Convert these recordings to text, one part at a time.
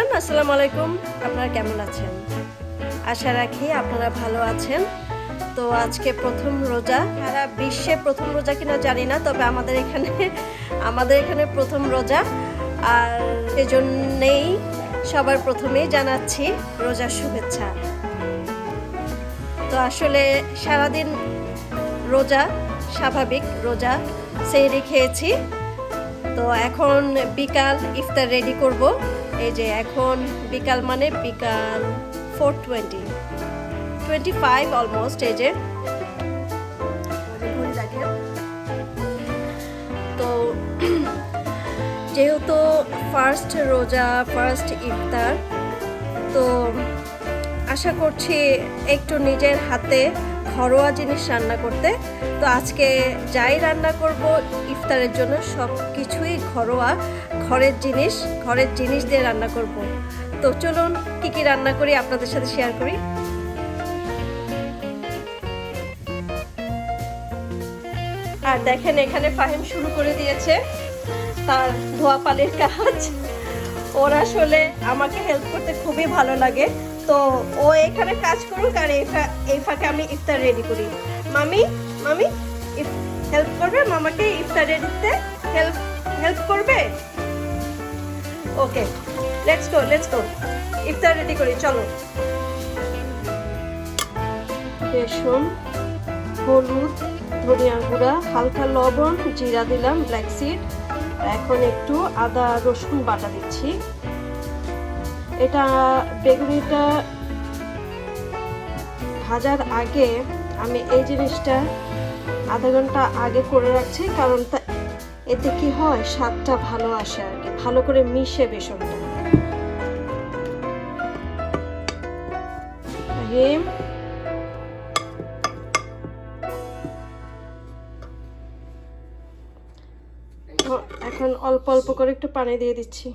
Everyone আসসালামু আলাইকুম আপনারা কেমন আছেন? আশা রাখি আপনারা ভালো আছেন। তো আজকে প্রথম রোজা। সারা বিশ্বে প্রথম রোজা কিনা জানি না, তবে আমাদের এখানে আমাদের এখানে প্রথম রোজা। আর এজন্যেই সবার প্রথমেই জানাচ্ছি রোজার শুভেচ্ছা। তো আসলে সারাদিন রোজা, স্বাভাবিক রোজা সেইরি খেয়েছি। তো এখন বিকাল ইফতার রেডি করব। এই যে এখন বিকাল মানে বিকাল four twenty twenty five almost এই যে। তো যেহেতু ফার্স্ট রোজা ফার্স্ট ইফতার, তো আশা করছি একটু নিজের হাতে ঘরোয়া জিনিস রান্না করতে। তো আজকে যাই রান্না করব, ইফতারের জন্য সব কিছুই ঘরোয়া, ঘরের জিনিস ঘরের জিনিস দিয়ে রান্না করব। তো চলুন, কি কি রান্না করি আপনাদের সাথে শেয়ার করি। আর দেখেন, এখানে ফাহিম শুরু করে দিয়েছে তার ধোয়া পালের কাজ। ওর আসলে আমাকে হেল্প করতে খুবই ভালো লাগে। তো ও এখানে কাজ করুক আর এই ফাঁকে আমি ইফতার রেডি করি। মামি মামি হেল্প করবে? মামাকে ইফতার রেডিতে হেল্প হেল্প করবে? Okay let's go let's go iftar ready করি, চলো। বেসন, হলুদ, ধনিয়া গুঁড়া, হালকা লবণ, জিরা দিলাম ব্ল্যাক সিড এখন একটু আদা রসুন বাটা দিচ্ছি। এটা বেগুনিটা ভাজার আগে আমি এই জিনিসটা আধা ঘণ্টা আগে করে রাখছি, কারণ এতে কি হয়, স্বাদটা ভালো আসে আর কি। ভালো করে মিশে বেসনটা। এখন অল্প অল্প করে একটু পানি দিয়ে দিচ্ছি।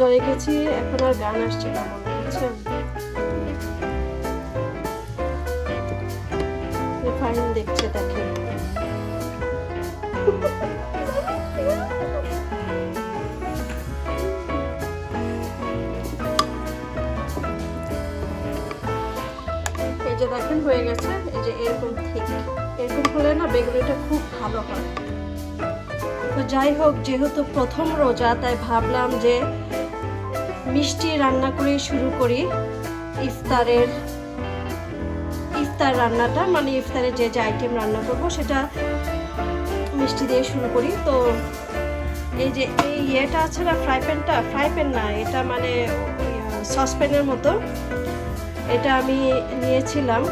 রোজা রেখেছি এখন আর গান আসছে না, মনে ফাইন দেখছে দেখে। এই যে দেখেন, হয়ে গেছে। এই যে এরকম ঠিক। এরকম হলে না বেগুনিটা খুব ভালো হয়। তো যাই হোক, যেহেতু প্রথম রোজা, তাই ভাবলাম যে মিষ্টি রান্না করে শুরু করি। ইফতারের, ইফতার রান্নাটা মানে ইফতারে যে যে আইটেম রান্না করব সেটা মিষ্টি দিয়ে শুরু করি। তো এই যে, এই ইয়েটা আছে না ফ্রাই প্যানটা ফ্রাই প্যান না, এটা মানে সসপ্যানের মতো। এটা আমি নিয়েছিলাম।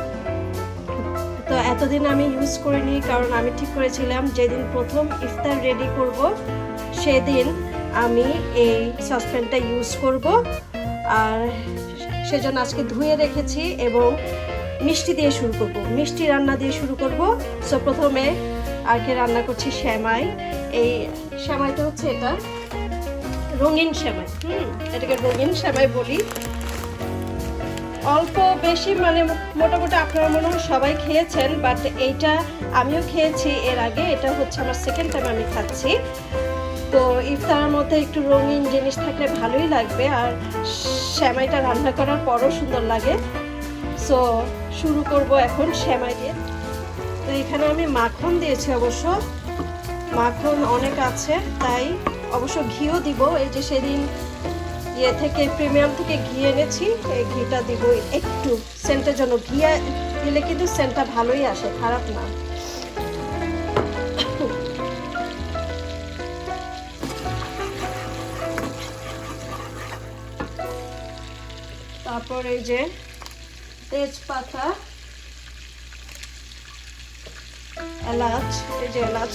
তো এতদিন আমি ইউজ করিনি, কারণ আমি ঠিক করেছিলাম, যেদিন প্রথম ইফতার রেডি করব, সেদিন আমি এই সসপ্যানটা ইউজ করব। আর সেজন্য আজকে ধুয়ে রেখেছি এবং মিষ্টি দিয়ে শুরু করব। মিষ্টি রান্না দিয়ে শুরু করব। সো প্রথমে আগে রান্না করছি? শ্যামাই এই শ্যামাইটা হচ্ছে এটা। রঙিন শ্যামাই হুম? এটাকে রঙিন শ্যামাই বলি। অল্প বেশি মানে মোটামুটি আপনারা মনে হয় সবাই খেয়েছেন বাট এইটা আমিও খেয়েছি এর আগে। এটা হচ্ছে আমার সেকেন্ড টাইম আমি খাচ্ছি। তো ইফতারের মধ্যে একটু রঙিন জিনিস থাকলে ভালোই লাগবে আর শ্যামাইটা রান্না করার পরও সুন্দর লাগে। সো শুরু করব এখন শ্যামাই দিয়ে। তো এখানে আমি মাখন দিয়েছি অবশ্য। মাখন অনেক আছে, তাই অবশ্য ঘিও দিব। এই যে সেদিন ইয়ে থেকে, প্রিমিয়াম থেকে ঘি এনেছি, এই ঘিটা দিব একটু। সেন্টের জন্য। ঘি দিলে কিন্তু সেন্টটা ভালোই আসে, খারাপ না। তারপর এই যে তেজপাতা এলাচ এই যে এলাচ।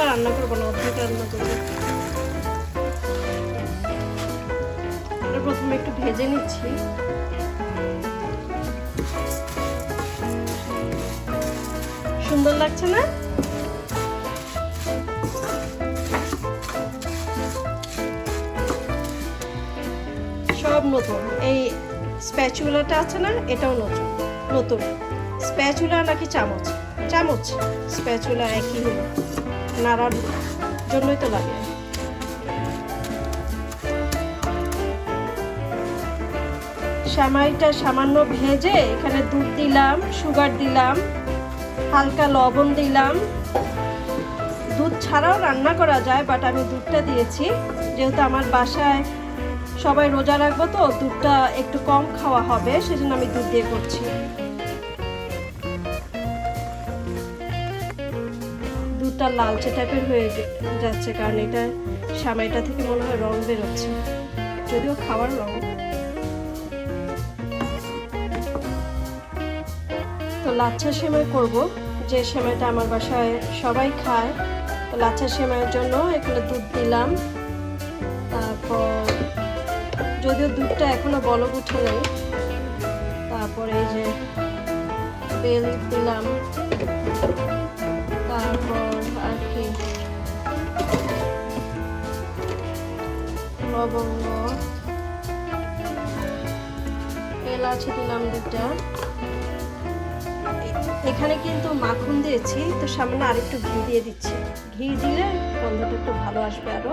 রান্না করব না অর্ধেক রান্না করব। একটু ভেজে নিচ্ছি। সুন্দর লাগছে না? সব নতুন। এই স্প্যাচুলাটা আছে না, এটাও নতুন নতুন। স্প্যাচুলা নাকি চামচ? চামচ। স্প্যাচুলা একই নাড়ার জন্যই তো লাগে। সামাইটা সামান্য ভেজে এখানে দুধ দিলাম, সুগার দিলাম, হালকা লবণ দিলাম। দুধ ছাড়াও রান্না করা যায় বাট আমি দুধটা দিয়েছি। যেহেতু আমার বাসায় সবাই রোজা রাখব তো, দুধটা একটু কম খাওয়া হবে, সেজন্য আমি দুধ দিয়ে করছি। দুধটা লালচে টাইপের হয়ে যাচ্ছে, কারণ এটা সামাইটা থেকে মনে হয় রং বেরোচ্ছে। যদিও খাওয়ার লাচ্ছা সেমাই করব। যে সেমাইটা আমার বাসায় সবাই খায়। লাচ্ছা সেমাইয়ের জন্য এখানে দুধ দিলাম। তারপর যদিও দুধটা এখনও বলক উঠে নেই, তারপরে এই যে বেল দিলাম। তারপর আর কি? লবঙ্গ, এলাচি দিলাম দুটা এখানে কিন্তু মাখন দিয়েছি, তো সামনে আরেকটু ঘি দিয়ে দিচ্ছি। ঘি দিলে গন্ধটা একটু ভালো আসবে আরও।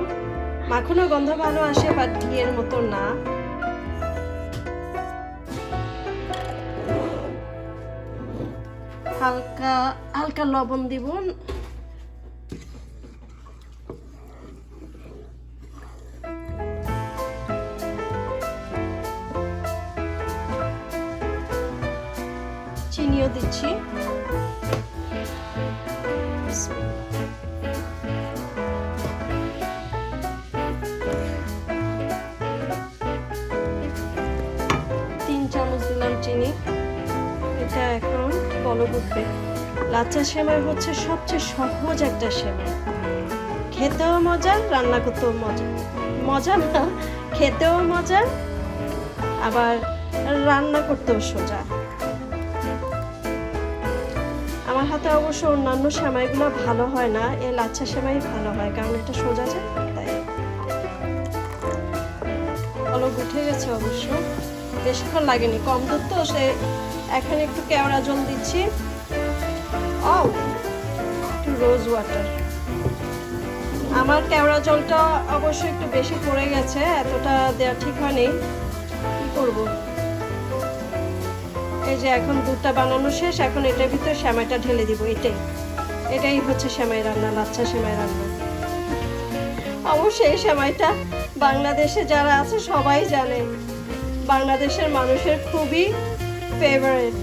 মাখনও গন্ধ ভালো আসে, বাট ঘিয়ের মতো না। হালকা হালকা লবণ দিব। দিচ্ছি। তিন চামচ দিলাম চিনি। এটা এখন বলক উঠবে লাচ্চা সেমাই হচ্ছে সবচেয়ে সহজ একটা সেমাই। খেতেও মজা রান্না করতেও মজা। মজা না, খেতেও মজা আবার রান্না করতেও সোজা। হাতে অবশ্য অন্যান্য সেমাইগুলো ভালো হয় না, এ লাচ্ছা সেমাই ভালো হয়, কারণ এটা সোজা যায় তাই। অলক উঠে গেছে অবশ্য। বেশিক্ষণ লাগেনি, কম দুধ তো, সে এখানে একটু কেওড়া জল দিচ্ছি। ও একটু রোজ ওয়াটার। আমার কেওড়া জলটা অবশ্য একটু বেশি পড়ে গেছে, এতটা দেওয়া ঠিক হয়নি। কি করব? এই যে এখন দুধটা বানানো শেষ, এখন এটার ভিতরে সেমাইটা ঢেলে দিব, এটাই। এটাই হচ্ছে সেমাই রান্না লাচ্ছা সেমাই রান্না। অবশ্যই এই সেমাইটা বাংলাদেশে যারা আছে সবাই জানে, বাংলাদেশের মানুষের খুবই ফেভারেট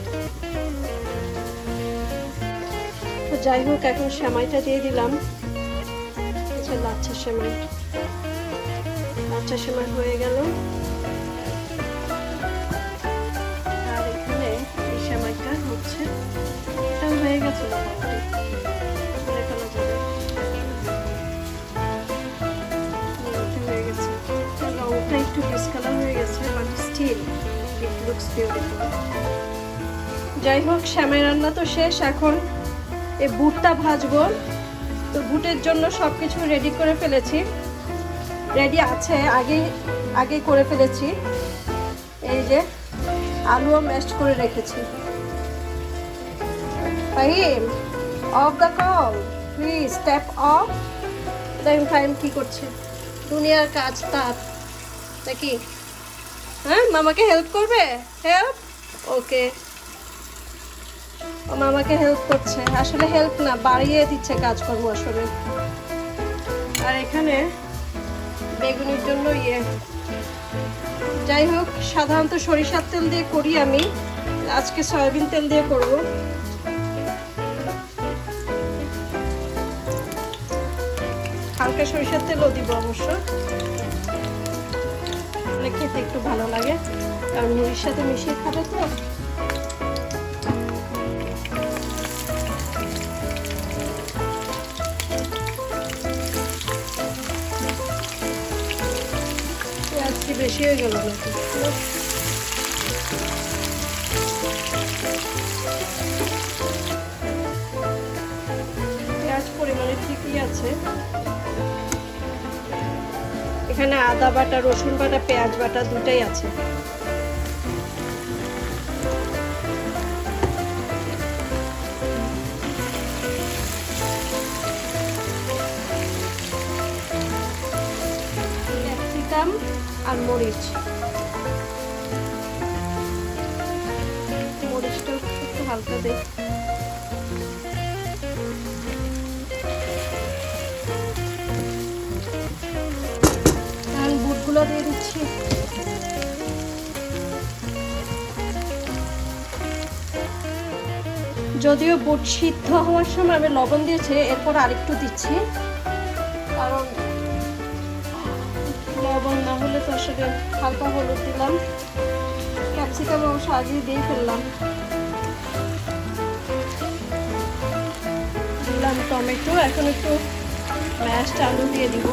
যাই হোক, এখন সেমাইটা দিয়ে দিলাম। লাচ্ছা সেমাই। লাচ্ছা সেমাই হয়ে গেল। হয়ে গেছে একটু হয়ে গেছে যাই হোক, শ্যামাই রান্না তো শেষ এখন। এই বুটটা ভাজবো। তো বুটের জন্য সব কিছু রেডি করে ফেলেছি। রেডি আছে, আগে আগে করে ফেলেছি। এই যে, আলুও ম্যাশ করে রেখেছি। Fahim off the call please step off দেখুন ফাহিম কি করছে? দুনিয়ার কাজ তার। নাকি? হ্যাঁ মামাকে হেল্প করবে? হেল্প ওকে ও মামাকে হেল্প করছে। আসলে হেল্প না, বাড়িয়ে দিচ্ছে কাজকর্ম আসলে। আর এখানে বেগুনের জন্য ইয়ে। যাই হোক, সাধারণত সরিষার তেল দিয়ে করি আমি। আজকে সয়াবিন তেল দিয়ে করব। হালকা সরিষার তেলও দিব অবশ্য। খেতে একটু ভালো লাগে। কারণ মুড়ির সাথে মিশিয়ে খাবে তো। পেঁয়াজ দিবে বেশি হয়ে গেল পেঁয়াজ পরিমাণে ঠিকই আছে। এখানে আদা বাটা, রসুন বাটা, পেঁয়াজ বাটা দুটাই আছে। আর মরিচ। মরিচটা একটু হালকা দেই। বুটগুলো দিয়ে দিচ্ছি। যদিও বুট সিদ্ধ হওয়ার সময় আমি লবণ দিয়েছি, এরপর আরেকটু দিচ্ছি। কারণ লবণ না হলে তো আসলে হালকা হলুদ দিলাম। ক্যাপসিকাম আগেই দিয়ে ফেললাম। দিলাম টমেটো, এখন একটু ম্যাশড আলু দিয়ে দিব।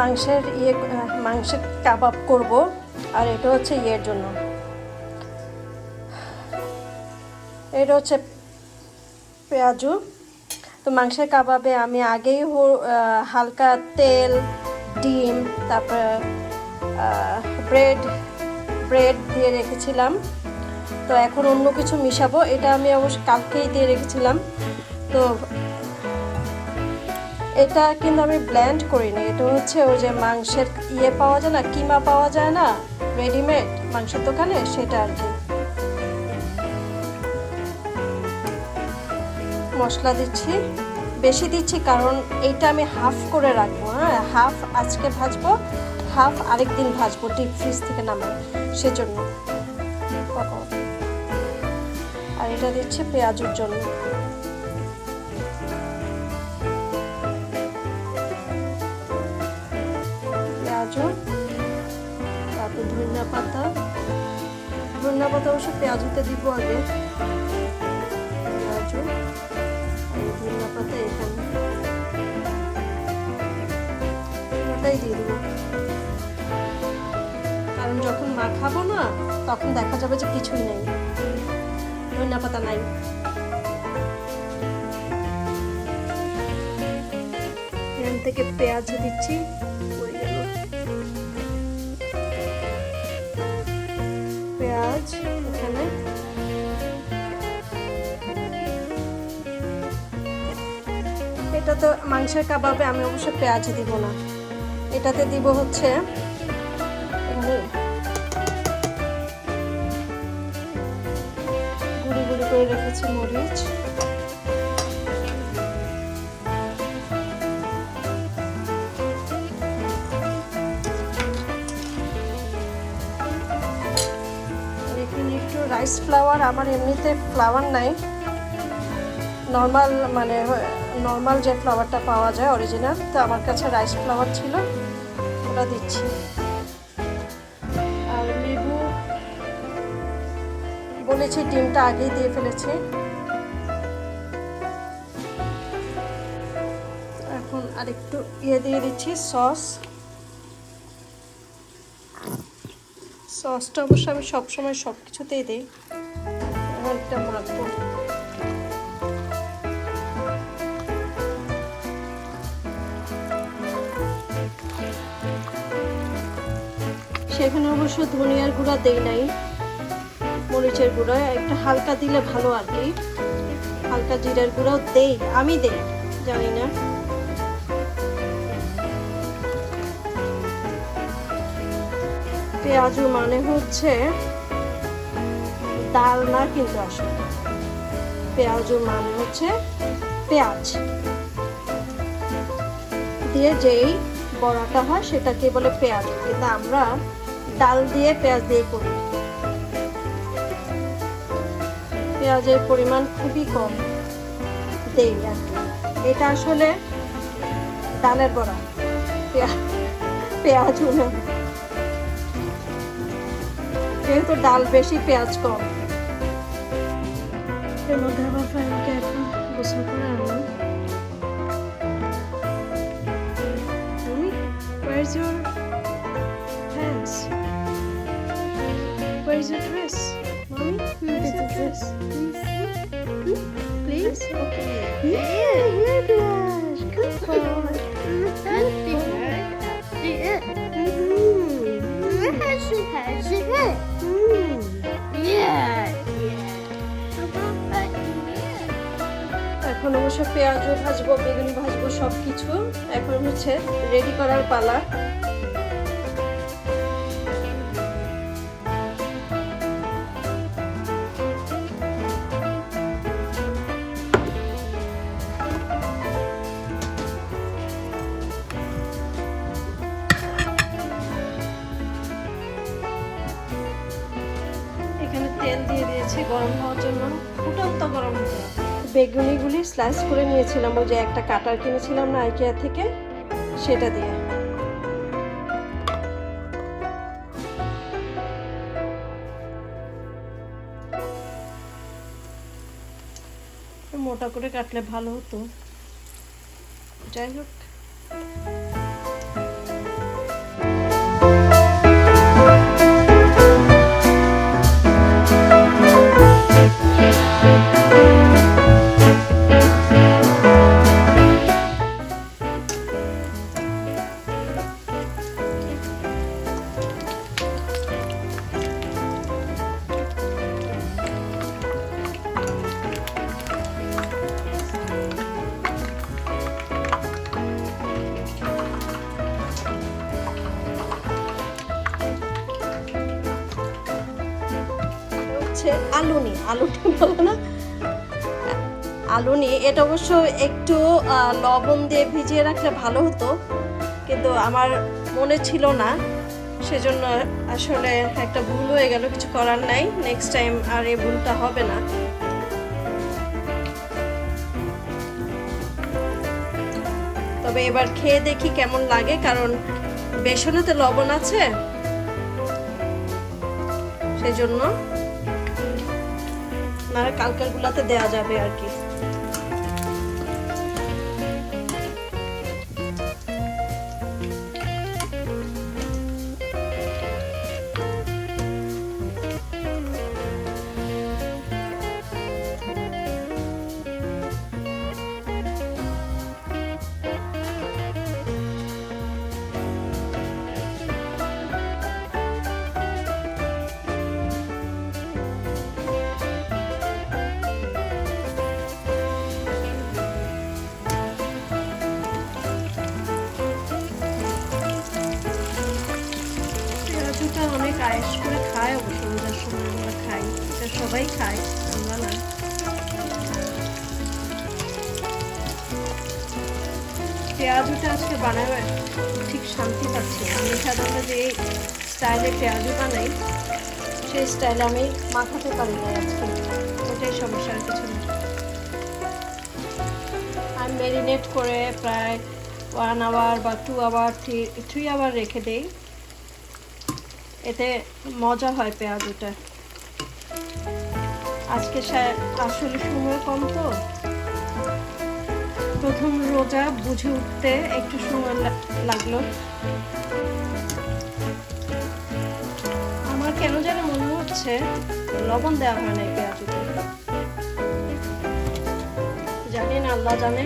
মাংসের ইয়ে মাংসের কাবাব করব, আর এটা হচ্ছে ইয়ের জন্য। এটা হচ্ছে পেঁয়াজু। তো মাংসের কাবাবে আমি আগেই হালকা তেল, ডিম, তারপর ব্রেড ব্রেড দিয়ে রেখেছিলাম। তো এখন অন্য কিছু মিশাবো। এটা আমি অবশ্য কালকেই দিয়ে রেখেছিলাম। তো এটা কিন্তু আমি ব্ল্যান্ড করিনি। এটা হচ্ছে ওই যে মাংসের ইয়ে পাওয়া যায় না, কিমা পাওয়া যায় না? রেডিমেড মাংসের দোকানে সেটা আর কি। মশলা দিচ্ছি। বেশি দিচ্ছি কারণ এইটা আমি হাফ করে রাখব হ্যাঁ? হাফ আজকে ভাজবো হাফ আরেক দিন ভাজবো ডিপ ফ্রিজ থেকে নামাই সেজন্য। আর এটা দিচ্ছি পেঁয়াজের জন্য। ধনিয়া পাতা। ধনিয়া পাতা অবশ্য পেঁয়াজুতে দিব আগে। এই ধনিয়া পাতা এখানে। ওটাই দিয়ে দিব। কারণ যখন মাখাবো না, তখন দেখা যাবে যে কিছুই নেই। ধনিয়া পাতা নাই। এখান থেকে পেঁয়াজ দিচ্ছি। এটা তো মাংসের কাবাবে আমি অবশ্য পেঁয়াজ দিব না। এটাতে দিব হচ্ছে গুঁড়ি গুঁড়ি করে রেখেছি মরিচ। রাইস ফ্লাওয়ার আমার এমনিতে ফ্লাওয়ার নাই। নর্মাল মানে নর্মাল যে ফ্লাওয়ারটা পাওয়া যায় অরিজিনাল তো আমার কাছে রাইস ফ্লাওয়ার ছিল, ওটা দিচ্ছি। আর লেবু, বলেছি ডিমটা আগেই দিয়ে ফেলেছি। এখন আরেকটু ইয়ে দিয়ে দিচ্ছি, সস। সসটা অবশ্য আমি সবসময় সব কিছুতেই দিই। এখন একটা মাখবো সেখানে অবশ্য ধনিয়ার গুঁড়া দেই নাই, মরিচের গুঁড়া। একটা হালকা দিলে ভালো আর কি। হালকা জিরার গুঁড়াও দেই, আমি দেই, জানি না। পেঁয়াজু মানে হচ্ছে ডাল না কিন্তু আসলে পেঁয়াজু মানে হচ্ছে পেঁয়াজ। দিয়ে যেই বড়াটা হয় সেটাকে বলে পেঁয়াজ। কিন্তু আমরা ডাল দিয়ে পেঁয়াজ দিয়ে করি। পেঁয়াজের পরিমাণ খুবই কম দেই আর এটা আসলে ডালের বড়া। পেঁয়াজ পেঁয়াজও না। যেহেতু ডাল বেশি পেঁয়াজ কম এর মধ্যে আবার ফ্যানকে এখন গোসল করে আনলাম Mommy, where's your pants? Where's your dress? Mommy, where's your dress? Hmm? Please? Okay. Yeah, hair brush. Good boy. এখন অবশ্য পেঁয়াজও ভাজবো বেগুন ভাজবো সব কিছু এখন হচ্ছে রেডি করার পালা। বেগুনিগুলি স্লাইস করে নিয়েছিলাম। ওই যে একটা কাটার কিনেছিলাম না আইকিয়া থেকে, সেটা দিয়ে। মোটা করে কাটলে ভালো হতো। যাই হোক। একটু লবণ দিয়ে ভিজিয়ে রাখলে ভালো হতো, কিন্তু আমার মনে ছিল না। সেজন্য আসলে একটা ভুল হয়ে গেল, কিছু করার নাই। নেক্সট টাইম আর এই ভুলটা হবে না। তবে এবার খেয়ে দেখি কেমন লাগে, কারণ বেসনেতে লবণ আছে। সেই জন্য গুলাতে দেওয়া যাবে আর কি। পেঁয়াজুটা আজকে বানাবে, ঠিক শান্তি পাচ্ছি আমি সাধারণত যে স্টাইলে পেঁয়াজু বানাই, সেই স্টাইলে আমি মাখাতে পারি না আজকে। ওটাই আর কিছু না। আমি ম্যারিনেট করে প্রায় ওয়ান আওয়ার বা two hour three three hour রেখে দেই। এতে মজা হয় পেঁয়াজুটা আজকে আসলে সময় কম তো। প্রথম রোজা বুঝে উঠতে একটু সময় লাগল। আমার কেন যেন মনে হচ্ছে লবণ দেওয়া হয় না পেঁয়াজুতে জানি না আল্লাহ জানে।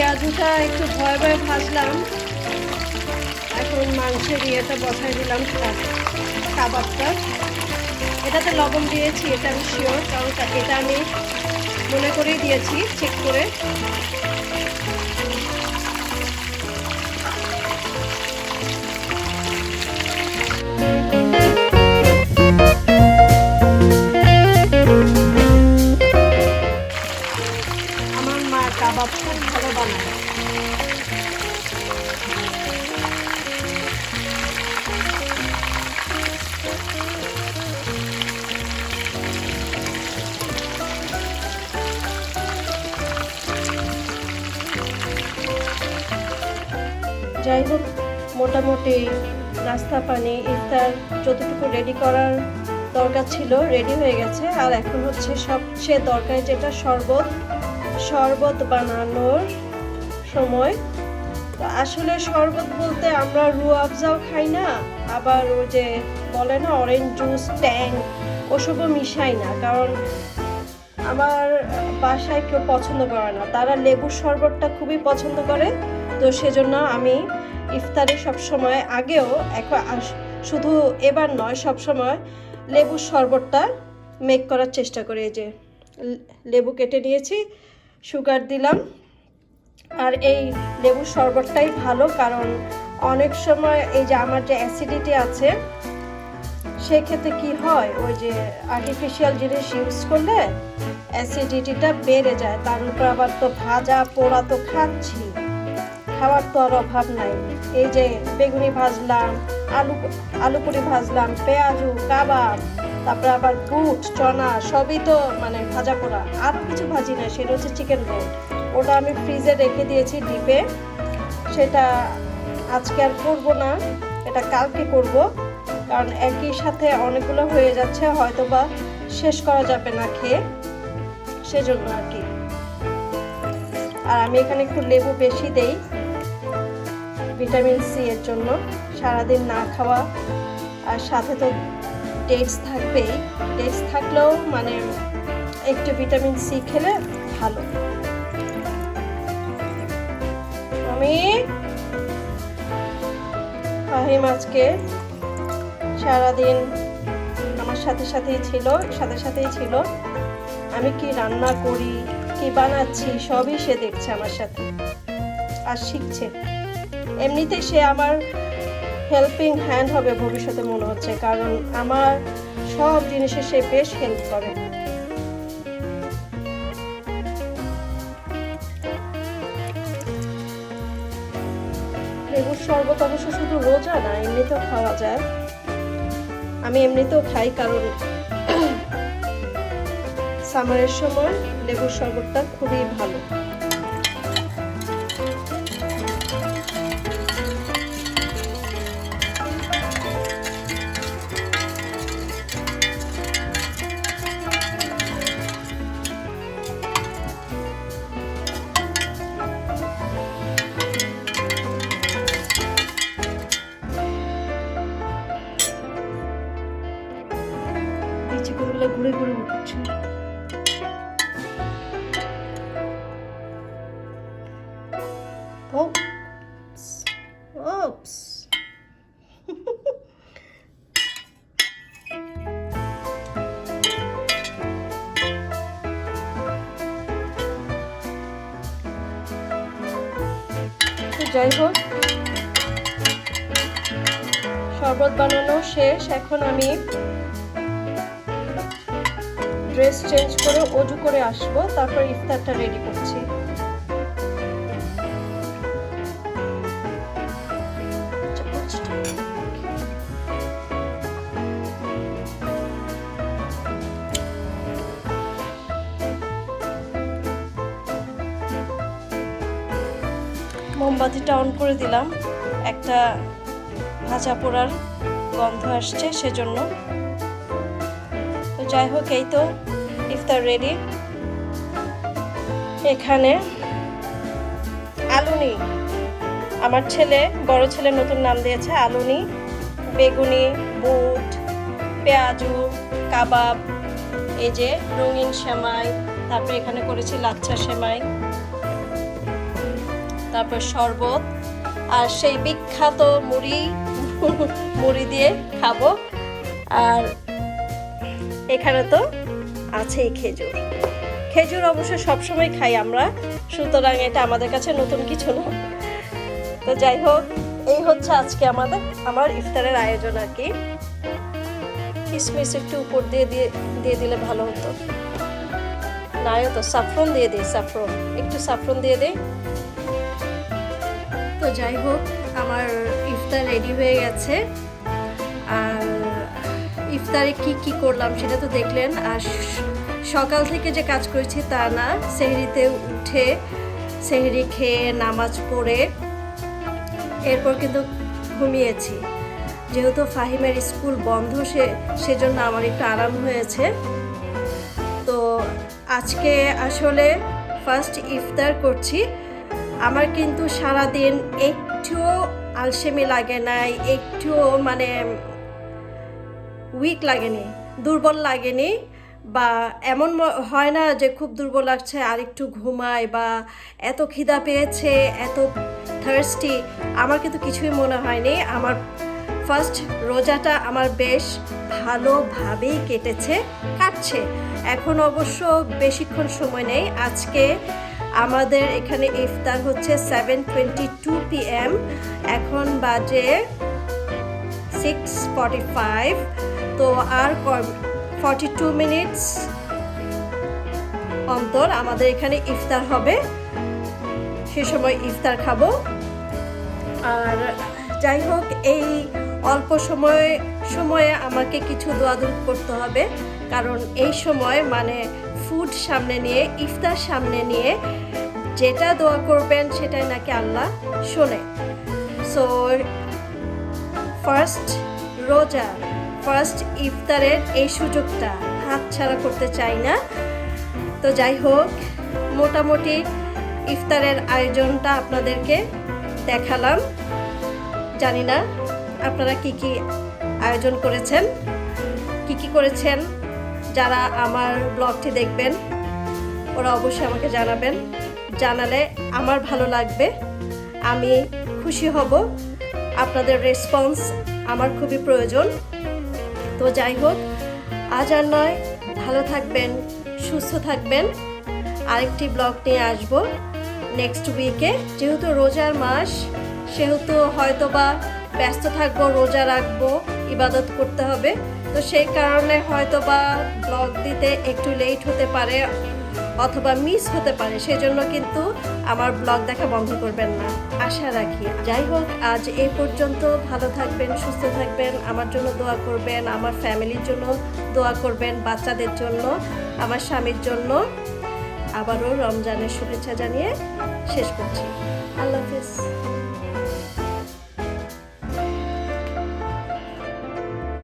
পেঁয়াজুটা একটু ভয় ভয় ভাজলাম। এখন মাংসের ইয়েটা বসাই দিলাম খাবারটা এটাতে লবণ দিয়েছি, এটা আমি শিওর কারণ এটা আমি মনে করেই দিয়েছি চেক করে। যতটুকু রেডি করার দরকার ছিল রেডি হয়ে গেছে। আর এখন হচ্ছে সবচেয়ে দরকারি যেটা, শরবত। শরবত বানানোর সময়। তো আসলে শরবত বলতে আমরা রু আফজাও খাই না, আবার ওই যে বলে না অরেঞ্জ জুস ট্যাং ওসবও মিশাই না। কারণ আমার বাসায় কেউ পছন্দ করে না। তারা লেবুর শরবতটা খুবই পছন্দ করে। তো সেজন্য আমি ইফতারে সবসময় আগেও আস- শুধু এবার নয় সবসময় লেবুর শরবতটা মেক করার চেষ্টা করি। যে লেবু কেটে নিয়েছি সুগার দিলাম। আর এই লেবুর শরবতটাই ভালো, কারণ অনেক সময় এই যে আমার যে অ্যাসিডিটি আছে, সেক্ষেত্রে কি হয়, ওই যে আর্টিফিশিয়াল জিনিস ইউজ করলে অ্যাসিডিটিটা বেড়ে যায়। তার উপর আবার তো ভাজা পোড়া তো খাচ্ছি। খাওয়ার তো আর অভাব নাই। এই যে বেগুনি ভাজলাম, আলু আলু পুরি ভাজলাম, পেঁয়াজু, কাবাব, তারপরে আবার বুট চনা, সবই তো মানে ভাজা পোড়া। আর কিছু ভাজি না সেটা হচ্ছে চিকেন রোল ওটা আমি ফ্রিজে রেখে দিয়েছি ডিপে। সেটা আজকে আর করব না, এটা কালকে করব। কারণ একই সাথে অনেকগুলো হয়ে যাচ্ছে হয়তো বা শেষ করা যাবে না খেয়ে। সেজন্য আর কি। আর আমি এখানে একটু লেবু বেশি দেই। ভিটামিন সি এর জন্য সারাদিন না খাওয়া, আর সাথে তো ডেটস থাকবেই। ডেটস থাকলেও মানে একটু ভিটামিন সি খেলে ভালো। আমি ফাহিম আজকে সারাদিন আমার সাথে সাথেই ছিল, সাথে সাথেই ছিল। আমি কি রান্না করি, কি বানাচ্ছি, সবই সে দেখছে আমার সাথে। আর শিখছে। এমনিতে সে আমার হেল্পিং হ্যান্ড হবে ভবিষ্যতে মনে হচ্ছে, কারণ আমার সব জিনিসে সে বেশ হেল্প করে। লেবুর শরবত অবশ্য শুধু রোজা না, এমনিতেও খাওয়া যায়। আমি এমনিতেও খাই, কারণ সামারের সময় লেবুর শরবতটা খুবই ভালো। যাই হোক, শরবত বানানো শেষ। এখন আমি ড্রেস চেঞ্জ করে অজু করে আসব, তারপর ইফতারটা রেডি করছি। করে দিলাম। একটা ভাজা পোড়ার গন্ধ আসছে সেজন্য। তো যাই হোক, এই তো ইফতার রেডি এখানে আলুনি। আমার ছেলে, বড় ছেলে নতুন নাম দিয়েছে, আলুনি। বেগুনি, বুট, পেঁয়াজু, কাবাব, এই যে রঙিন সেমাই, তারপরে এখানে করেছি লাচ্ছা সেমাই। তারপর শরবত, আর সেই বিখ্যাত মুড়ি মুড়ি দিয়ে খাব। আর এখানে তো আছেই খেজুর। খেজুর অবশ্য সবসময় খাই আমরা, সুতরাং এটা আমাদের কাছে নতুন কিছু না। তো যাই হোক, এই হচ্ছে আজকে আমাদের, আমার ইফতারের আয়োজন আর কি। কিসমিস একটু উপর দিয়ে দিয়ে দিয়ে দিলে ভালো হতো। নাই তো সাফরন দিয়ে দিই সাফরন একটু সাফরন দিয়ে দিই। তো যাই হোক, আমার ইফতার রেডি হয়ে গেছে। আর ইফতারে কি কি করলাম সেটা তো দেখলেন। আর সকাল থেকে যে কাজ করেছি তা না, সেহরিতে উঠে সেহরি খেয়ে নামাজ পড়ে এরপর কিন্তু ঘুমিয়েছি। যেহেতু ফাহিমের স্কুল বন্ধ, সে সেজন্য আমার একটু আরাম হয়েছে। তো আজকে আসলে ফার্স্ট ইফতার করছি। আমার কিন্তু সারাদিন একটুও আলসেমি লাগে নাই একটুও মানে উইক লাগেনি, দুর্বল লাগেনি বা এমন হয় না যে খুব দুর্বল লাগছে, আর একটু ঘুমাই বা এত খিদা পেয়েছে, এত থার্স্টি আমার কিন্তু কিছুই মনে হয়নি। আমার ফার্স্ট রোজাটা আমার বেশ ভালোভাবেই কেটেছে, কাটছে। এখন অবশ্য বেশিক্ষণ সময় নেই। আজকে আমাদের এখানে ইফতার হচ্ছে সেভেন টোয়েন্টি টু পিএম এখন বাজে সিক্স ফর্টি ফাইভ তো আর ফর্টি টু মিনিটস অন্তর আমাদের এখানে ইফতার হবে। সে সময় ইফতার খাব। আর যাই হোক, এই অল্প সময়, সময়ে আমাকে কিছু দোয়াদুর করতে হবে, কারণ এই সময় মানে ফুড সামনে নিয়ে, ইফতার সামনে নিয়ে, যেটা দোয়া করবেন সেটাই নাকি আল্লাহ শোনে। সো ফার্স্ট রোজা ফার্স্ট ইফতারের এই সুযোগটা হাতছাড়া করতে চাই না। তো যাই হোক, মোটামুটি ইফতারের আয়োজনটা আপনাদেরকে দেখালাম। জানি না আপনারা কি কি আয়োজন করেছেন, কি কি করেছেন যারা আমার ব্লগটি দেখবেন, ওরা অবশ্যই আমাকে জানাবেন। জানালে আমার ভালো লাগবে। আমি খুশি হব। আপনাদের রেসপন্স আমার খুবই প্রয়োজন। তো যাই হোক, আজ আর নয়, ভালো থাকবেন, সুস্থ থাকবেন। আরেকটি ব্লগ নিয়ে আসব নেক্সট উইকে যেহেতু রোজার মাস, সেহেতু হয়তো বা ব্যস্ত থাকব, রোজা রাখব, ইবাদত করতে হবে। তো সেই কারণে হয়তো বা ব্লগ দিতে একটু লেট হতে পারে অথবা মিস হতে পারে, সেজন্য কিন্তু আমার ব্লগ দেখা বন্ধ করবেন না। আশা রাখি। যাই হোক, আজ এই পর্যন্ত। ভালো থাকবেন, সুস্থ থাকবেন, আমার জন্য দোয়া করবেন, আমার ফ্যামিলির জন্য দোয়া করবেন, বাচ্চাদের জন্য, আমার স্বামীর জন্য। আবারও রমজানের শুভেচ্ছা জানিয়ে শেষ করছি। আল্লাহ হাফিজ।